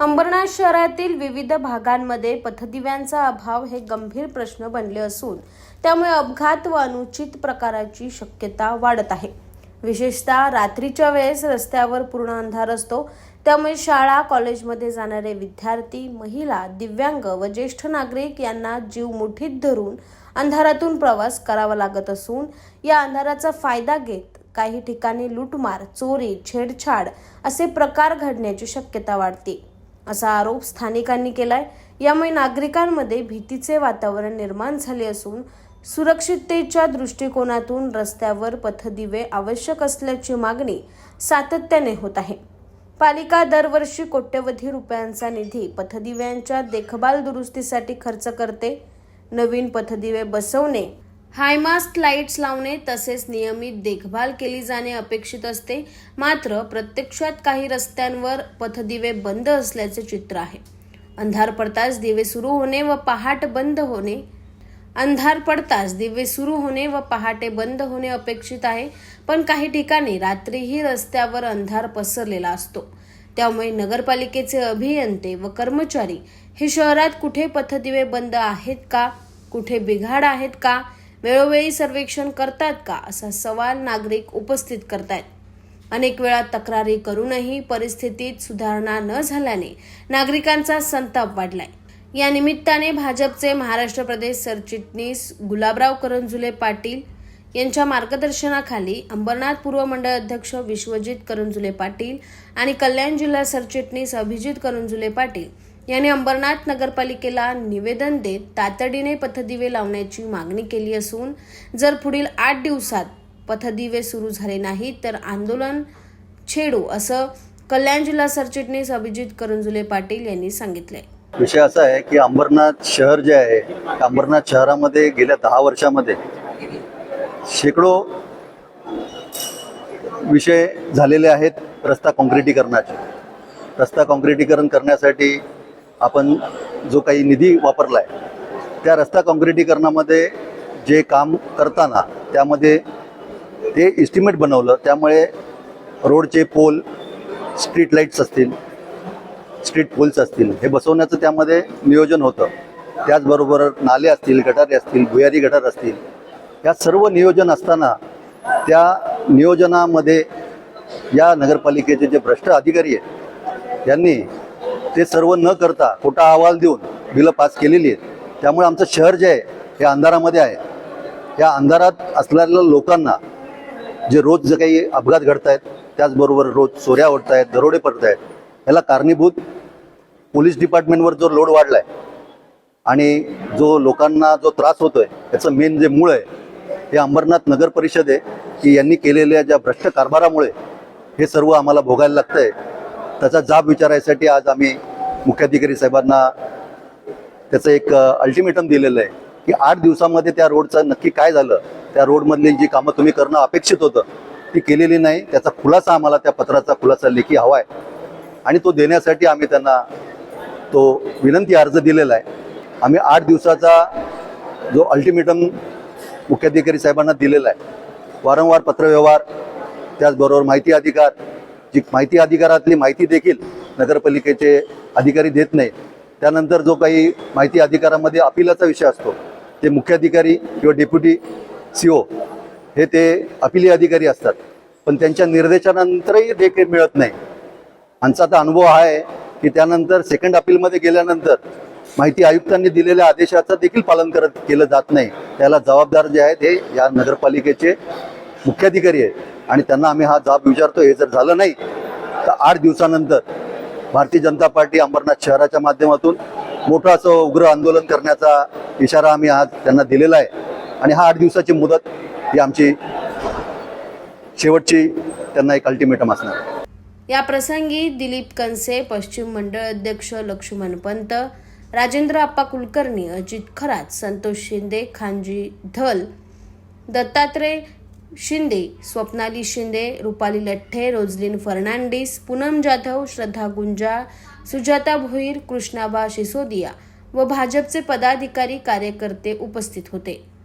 अंबरनाथ शहरातील विविध भागांमध्ये पथदिव्यांचा अभाव हे गंभीर प्रश्न बनले असून त्यामुळे अपघात व अनुचित प्रकाराची शक्यता वाढत आहे. विशेषतः रात्रीच्या वेळेस रस्त्यावर पूर्ण अंधार असतो त्यामुळे शाळा कॉलेजमध्ये जाणारे विद्यार्थी महिला दिव्यांग व ज्येष्ठ नागरिक यांना जीव मुठीत धरून अंधारातून प्रवास करावा लागत असून या अंधाराचा फायदा घेत काही ठिकाणी लूटमार चोरी छेडछाड असे प्रकार घडण्याची शक्यता वाढते. असा आरोप स्थानिकांनी केलाय. यामुळे नागरिकांमध्ये भीतीचे वातावरण निर्माण झाले असून सुरक्षिततेच्या दृष्टिकोनातून रस्त्यावर पथदिवे आवश्यक असल्याची मागणी सातत्याने होत आहे. पालिका दरवर्षी कोट्यवधी रुपयांचा निधी पथदिव्यांच्या देखभाल दुरुस्तीसाठी खर्च करते. नवीन पथदिवे बसवणे हायमास्ट लाईट्स लावणे तसेच नियमित देखभाल केली जाणे अपेक्षित असते. मात्र प्रत्यक्षात काही रस्त्यांवर पथदिवे बंद असल्याचे चित्र आहे. अंधार पडताच दिवे सुरू होणे व पहाट बंद होणे अंधार पडताच दिवे सुरू होणे व पहाटे बंद होणे अपेक्षित आहे. पण काही ठिकाणी रात्रीही रस्त्यावर अंधार पसरलेला असतो. त्यामुळे नगरपालिकेचे अभियंते व कर्मचारी हे शहरात कुठे पथदिवे बंद आहेत का? कुठे बिघाड आहेत का? वेळोवेळी सर्वेक्षण करतात का असा सवाल नागरिक उपस्थित करतायत. अनेक वेळा तक्रारी करूनही परिस्थितीत सुधारणा न झाल्याने नागरिकांचा संताप वाढलाय. या निमित्ताने भाजपचे महाराष्ट्र प्रदेश सरचिटणीस गुलाबराव करंजुले पाटील यांच्या मार्गदर्शनाखाली अंबरनाथ पूर्व मंडळ अध्यक्ष विश्वजित करंजुले पाटील आणि कल्याण जिल्हा सरचिटणीस अभिजित करंजुले पाटील यांनी अंबरनाथ नगरपालिकेला निवेदन देत तातडीने पथदिवे लावण्याची मागणी केली असून जर पुढील आठ दिवसात पथदिवे सुरू झाले नाहीत तर आंदोलन छेडू असं कल्याण जिल्हा सरचिटणीस अभिजित करंजुले पाटील यांनी सांगितले विषय असा आहे की अंबरनाथ शहर जे आहे अंबरनाथ शहरामध्ये गेल्या दहा वर्षामध्ये शेकडो विषय झालेले आहेत रस्ता काँक्रिटीकरणाचे. रस्ता काँक्रिटीकरण करण्यासाठी आपण जो काही निधी वापरला आहे त्या रस्ता काँक्रिटीकरणामध्ये जे काम करताना त्यामध्ये ते इस्टिमेट बनवलं. त्यामुळे रोडचे पोल स्ट्रीट लाईट्स असतील स्ट्रीट पोल्स असतील हे बसवण्याचं त्यामध्ये नियोजन होतं. त्याचबरोबर नाले असतील गटारे असतील भुयारी गटार असतील या सर्व नियोजन असताना त्या नियोजनामध्ये या नगरपालिकेचे जे भ्रष्ट अधिकारी आहेत यांनी ते सर्व न करता खोटा अहवाल देऊन बिलं पास केलेली आहेत. त्यामुळे आमचं शहर जे आहे हे अंधारामध्ये आहे. या अंधारात असलेल्या लोकांना जे रोज जे काही अपघात घडत आहेत त्याचबरोबर रोज चोऱ्या ओढत आहेत दरोडे पडत आहेत याला कारणीभूत पोलीस डिपार्टमेंटवर जो लोड वाढला आहे आणि जो लोकांना जो त्रास होतोय त्याचं मेन जे मूळ आहे हे अंबरनाथ नगर परिषद आहे की यांनी केलेल्या ज्या भ्रष्ट कारभारामुळे हे सर्व आम्हाला भोगायला लागतंय त्याचा जाब विचारायसाठी आज आम्ही मुख्याधिकारी साहेबांना त्याचं एक अल्टिमेटम दिलेलं आहे की आठ दिवसामध्ये त्या रोडचं नक्की काय झालं त्या रोडमधली जी कामं तुम्ही करणं अपेक्षित होतं ती केलेली नाही त्याचा खुलासा आम्हाला त्या पत्राचा खुलासा लेखी हवा आहे आणि तो देण्यासाठी आम्ही त्यांना तो विनंती अर्ज दिलेला आहे. आम्ही आठ दिवसाचा जो अल्टिमेटम मुख्याधिकारी साहेबांना दिलेला आहे. वारंवार पत्रव्यवहार त्याचबरोबर माहिती अधिकार जी माहिती अधिकारातली माहिती देखील नगरपालिकेचे अधिकारी देत नाही त्यानंतर जो काही माहिती अधिकारामध्ये अपिलाचा विषय असतो ते मुख्याधिकारी किंवा डेप्युटी सी ओ हे ते अपिली अधिकारी असतात. पण त्यांच्या निर्देशानंतरही देखील मिळत नाही. आमचा आता अनुभव हा आहे की त्यानंतर सेकंड अपीलमध्ये गेल्यानंतर माहिती आयुक्तांनी दिलेल्या आदेशाचं देखील पालन करत केलं जात नाही. त्याला जबाबदार जे आहेत हे या नगरपालिकेचे मुख्याधिकारी आहेत. आणि त्यांना आम्ही हा जाब विचारतो हे जर झालं नाही तर आठ दिवसानंतर भारतीय जनता पार्टी अंबरनाथ शहराच्या माध्यमातून मोठं असं उग्र आंदोलन करण्याचा इशारा आम्ही आज त्यांना दिलेला आहे. आणि हा आठ दिवसाची मुदत ही आमची शेवटची त्यांना एक अल्टिमेटम असणार या प्रसंगी दिलीप कनसे पश्चिम मंडळ अध्यक्ष लक्ष्मण पंत राजेंद्र आप्पा कुलकर्णी अजित खरात संतोष शिंदे खानजी धल दत्तात्रय शिंदे स्वप्नाली शिंदे रुपाली लठ्ठे रोजलिन फर्नांडिस पूनम जाधव श्रद्धा गुंजा सुजाता भोईर कृष्णाबा सिसोदिया व भाजपचे पदाधिकारी कार्यकर्ते उपस्थित होते.